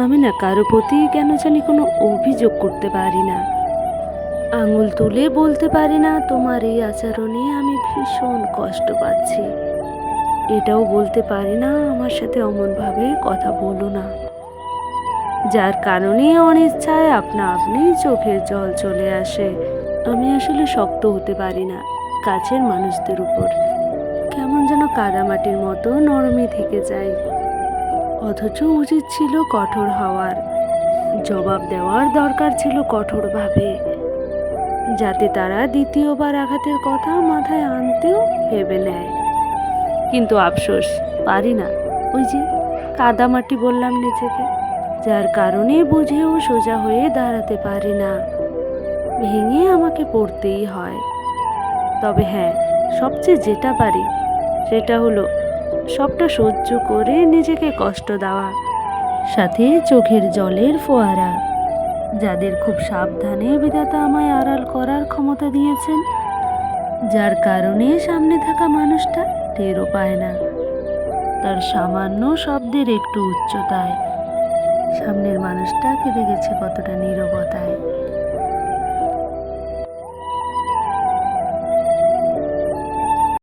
আমি না কারও প্রতি কেন জানি কোনো অভিযোগ করতে পারি না। আঙুল তুলে বলতে পারি না, তোমার এই আচরণে আমি ভীষণ কষ্ট পাচ্ছি। এটাও বলতে পারি না, আমার সাথে অমনভাবে কথা বলো না। যার কারণে অনিচ্ছায় আপনা আপনি চোখের জল চলে আসে। আমি আসলে শক্ত হতে পারি না, কাছের মানুষদের উপর। কেমন যেন কাদামাটির মতো নরমে থেকে যায়। অথচ উচিত ছিল কঠোর হওয়ার। জবাব দেওয়ার দরকার ছিল কঠোরভাবে। যাতে তারা দ্বিতীয়বার আঘাতের কথা মাথায় আনতেও ভেবে নেয়। কিন্তু আফসোস, পারি না। ওই যে, কাদামাটি বললাম নিজেকে, যার কারণে বুঝেও সোজা হয়ে দাঁড়াতে পারি না। ভেঙে আমাকে পড়তেই হয়। তবে হ্যাঁ সবচেয়ে যেটা পারি, সেটা হলো সবটা সহ্য করে নিজেকে কষ্ট দেওয়া, সাথে চোখের জলের ফোয়ারা। যাদের খুব সাবধানে বিধাতা আমায় আড়াল করার ক্ষমতা দিয়েছেন, যার কারণে সামনে থাকা মানুষটা টেরও পায় না। তার সামান্য শব্দের একটু উচ্চতায় সামনের মানুষটা কেঁদে গেছে কতটা নীরবতায়।